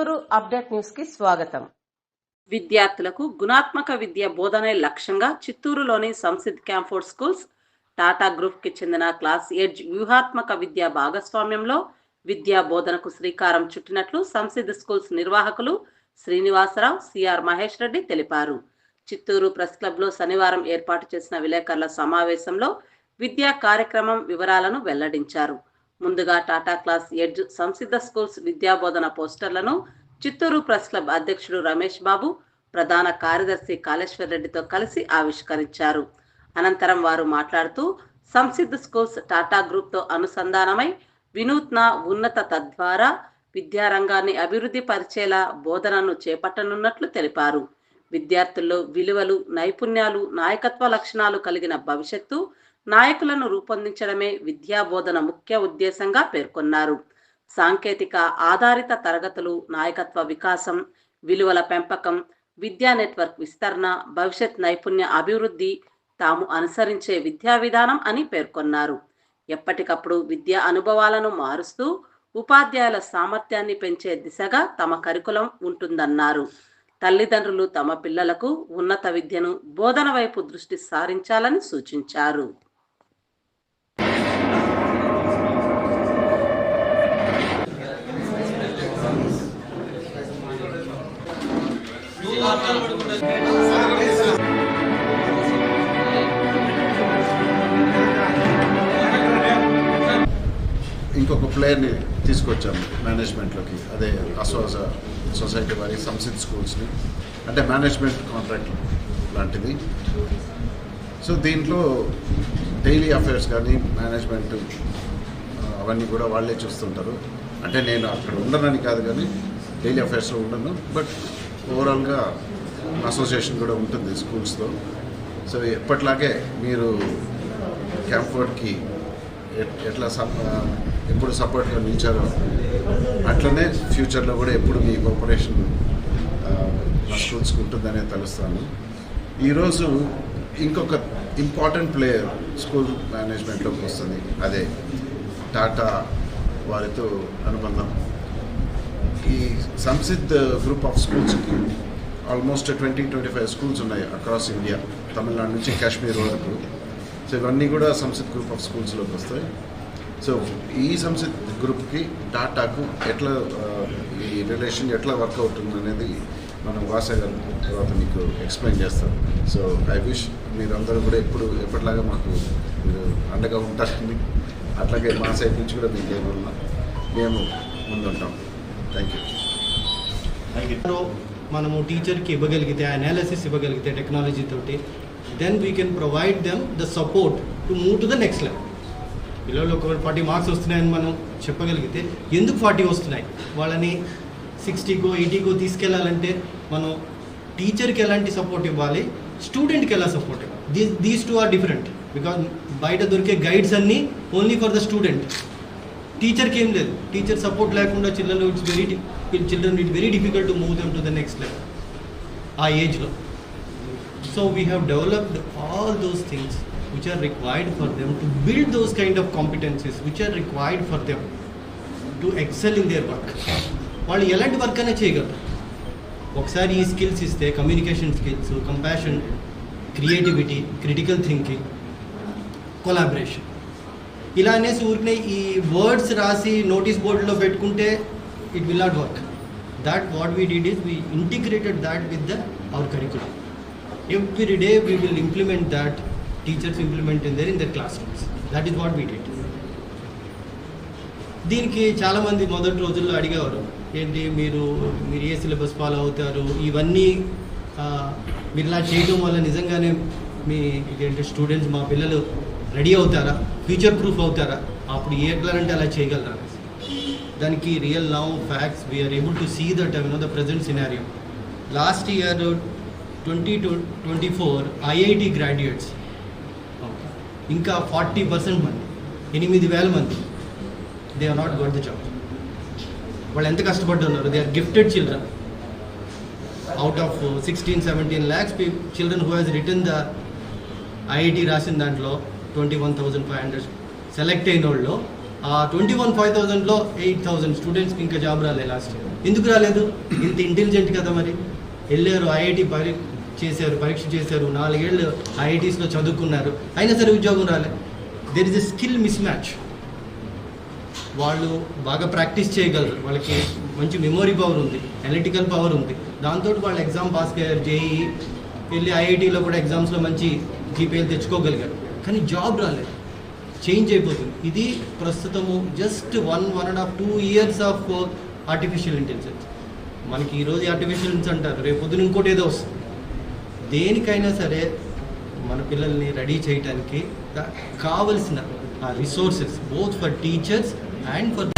Chittoor update న్యూస్కి స్వాగతం. విద్యార్థులకు గుణాత్మక విద్య బోధనే లక్ష్యంగా చిత్తూరులోని సంసిద్ క్యాంఫోర్డ్ స్కూల్స్ టాటా గ్రూప్కి చెందిన క్లాస్ ఎడ్జ్ వ్యూహాత్మక విద్య భాగస్వామ్యంలో విద్యా బోధనకు శ్రీకారం చుట్టినట్లు సంసిద్ స్కూల్స్ నిర్వాహకులు శ్రీనివాసరావు సిఆర్ మహేష్ రెడ్డి తెలిపారు. చిత్తూరు ప్రెస్ క్లబ్లో శనివారం ఏర్పాటు చేసిన విలేకరుల సమావేశంలో విద్యా కార్యక్రమం వివరాలను వెల్లడించారు. ముందుగా Tata class edge Samsidh schools విద్యాబోధన పోస్టర్లను చిత్తూరు ప్రెస్ క్లబ్ అధ్యక్షుడు రమేష్ బాబు ప్రధాన కార్యదర్శి కాళేశ్వర్ రెడ్డితో కలిసి ఆవిష్కరించారు. అనంతరం వారు మాట్లాడుతూ సంసిద్ధ స్కూల్స్ టాటా గ్రూప్తో అనుసంధానమై వినూత్న ఉన్నత తద్వారా విద్యారంగాన్ని అభివృద్ధి పరిచేలా బోధనను చేపట్టనున్నట్లు తెలిపారు. విద్యార్థుల్లో విలువలు నైపుణ్యాలు నాయకత్వ లక్షణాలు కలిగిన భవిష్యత్తు నాయకులను రూపొందించడమే విద్యా బోధన ముఖ్య ఉద్దేశంగా పేర్కొన్నారు. సాంకేతిక ఆధారిత తరగతులు నాయకత్వ వికాసం విలువల పెంపకం విద్యా నెట్వర్క్ విస్తరణ భవిష్యత్ నైపుణ్య అభివృద్ధి తాము అనుసరించే విద్యా విధానం అని పేర్కొన్నారు. ఎప్పటికప్పుడు విద్యా అనుభవాలను మారుస్తూ ఉపాధ్యాయుల సామర్థ్యాన్ని పెంచే దిశగా తమ కరికులం ఉంటుందన్నారు. తల్లిదండ్రులు తమ పిల్లలకు ఉన్నత విద్యను బోధన వైపు దృష్టి సారించాలని సూచించారు. ఇంకొక ప్లేయర్ని తీసుకొచ్చాము మేనేజ్మెంట్లోకి. అదే అసోజ సొసైటీ వారి సంసిద్ స్కూల్స్ని. అంటే మేనేజ్మెంట్ కాంట్రాక్ట్ లాంటిది. సో దీంట్లో డైలీ అఫైర్స్ కానీ మేనేజ్మెంట్ అవన్నీ కూడా వాళ్ళే చూస్తుంటారు. అంటే నేను అక్కడ ఉండనని కాదు కానీ డైలీ అఫైర్స్లో ఉండను. బట్ ఓవరాల్గా అసోసియేషన్ కూడా ఉంటుంది స్కూల్స్తో సో ఎప్పట్లాగే మీరు క్యాంఫోర్డ్కి ఎట్లా సప్ ఎప్పుడు సపోర్ట్గా నిలిచారో అట్లనే ఫ్యూచర్లో కూడా ఎప్పుడు మీ కోఆపరేషన్ స్కూల్స్కి ఉంటుందనే తెలుస్తాను ఈరోజు ఇంకొక ఇంపార్టెంట్ ప్లేయర్ స్కూల్ మేనేజ్మెంట్లోకి వస్తుంది. అదే టాటా వారితో అనుబంధం. ఈ సంసిద్ గ్రూప్ ఆఫ్ స్కూల్స్కి almost twenty twenty five schools ఉన్నాయి అక్రాస్ ఇండియా తమిళనాడు నుంచి కాశ్మీర్ వరకు. సో ఇవన్నీ కూడా సంసిద్ గ్రూప్ ఆఫ్ స్కూల్స్లోకి వస్తాయి. సో ఈ సంసిద్ గ్రూప్కి టాటాకు ఎట్లా ఈ రిలేషన్ ఎట్లా వర్క్ అవుతుంది అనేది మనం వాస గారు తర్వాత మీకు ఎక్స్ప్లెయిన్ చేస్తాం సో ఐ విష్ మీరందరూ కూడా ఎప్పుడు ఎప్పటిలాగా మాకు మీరు అండగా ఉంటారని అట్లాగే మా సైడ్ నుంచి కూడా మీకు ఏమన్నా మేము ముందుంటాం. థ్యాంక్ యూ లో మనము టీచర్కి ఇవ్వగలిగితే అనాలిసిస్ ఇవ్వగలిగితే టెక్నాలజీ తోటి then we can provide them the support to move to the next level పిల్లలు ఒక ఫార్టీ మార్క్స్ వస్తున్నాయని మనం చెప్పగలిగితే ఎందుకు ఫార్టీ వస్తున్నాయి? వాళ్ళని సిక్స్టీకో ఎయిటీకో తీసుకెళ్ళాలంటే మనం టీచర్కి ఎలాంటి సపోర్ట్ ఇవ్వాలి? స్టూడెంట్కి ఎలా సపోర్ట్ ఇవ్వాలి? These these two are different because బయట దొరికే గైడ్స్ అన్నీ ఓన్లీ ఫర్ ద స్టూడెంట్ టీచర్కి ఏం లేదు. టీచర్ సపోర్ట్ లేకుండా children it's very children it very difficult to move them to the next level ఆ ఏజ్లో so we have developed all those things which are required for them to build those kind of competencies which are required for them to excel in their work వాళ్ళు ఎలాంటి work అనే చేయగలరు. ఒకసారి ఈ skills ఇస్తే communication skills compassion creativity critical thinking collaboration ఇలా అనేసి ఊరికనే ఈ వర్డ్స్ రాసి నోటీస్ బోర్డులో పెట్టుకుంటే it will not work that what we did is we integrated that with the our curriculum every day we will implement that teachers implement in their in the classrooms that is what we did దీనికి చాలామంది మొదటి రోజుల్లో అడిగేవారు ఏంటి మీరు మీరు ఏ syllabus follow అవుతారు? ఇవన్నీ మీరు ఇలా చేయడం వల్ల నిజంగానే మీ ఇదేంటి స్టూడెంట్స్ మా పిల్లలు రెడీ అవుతారా? ఫ్యూచర్ ప్రూఫ్ అవుతారా? అప్పుడు అంటే అలా చేయగలరా? దానికి real now facts we are able to see that no the present scenario last year twenty two twenty four IIT graduates. ఇంకా ఫార్టీ పర్సెంట్ మంది ఎనిమిది వేల మంది. They are not got the job వాళ్ళు ఎంత కష్టపడుతున్నారు? They are gifted children out of sixteen seventeen lakhs children who has return the IIT రాసిన దాంట్లో twenty one thousand five hundred select అయిన వాళ్ళు ఆ twenty one five థౌసండ్లో eight thousand స్టూడెంట్స్కి ఇంకా జాబ్ రాలేదు లాస్ట్ ఇయర్ ఎందుకు రాలేదు? ఇంత ఇంటెలిజెంట్ కదా మరి. వెళ్ళారు ఐఐటి పరి చేశారు పరీక్ష చేశారు. నాలుగేళ్ళు ఐఐటీస్లో చదువుకున్నారు. అయినా సరే ఉద్యోగం రాలేదు there is a skill mismatch వాళ్ళు బాగా ప్రాక్టీస్ చేయగలరు. వాళ్ళకి మంచి మెమోరీ పవర్ ఉంది ఎనలిటికల్ పవర్ ఉంది. దాంతో వాళ్ళు ఎగ్జామ్ పాస్ అయ్యారు జేఈ వెళ్ళి ఐఐటీలో కూడా ఎగ్జామ్స్లో మంచి జీపీఎల్ తెచ్చుకోగలిగారు. కానీ జాబ్ రాలేదు చేంజ్ అయిపోతుంది. ఇది ప్రస్తుతము just one one and half two years of artificial intelligence మనకి ఈరోజు ఆర్టిఫిషియల్ ఇంటెలిజెన్స్ అంటారు. రేపు పొద్దున ఇంకోటి ఏదో వస్తుంది. దేనికైనా సరే మన పిల్లల్ని రెడీ చేయడానికి కావలసిన ఆ resources both for teachers and for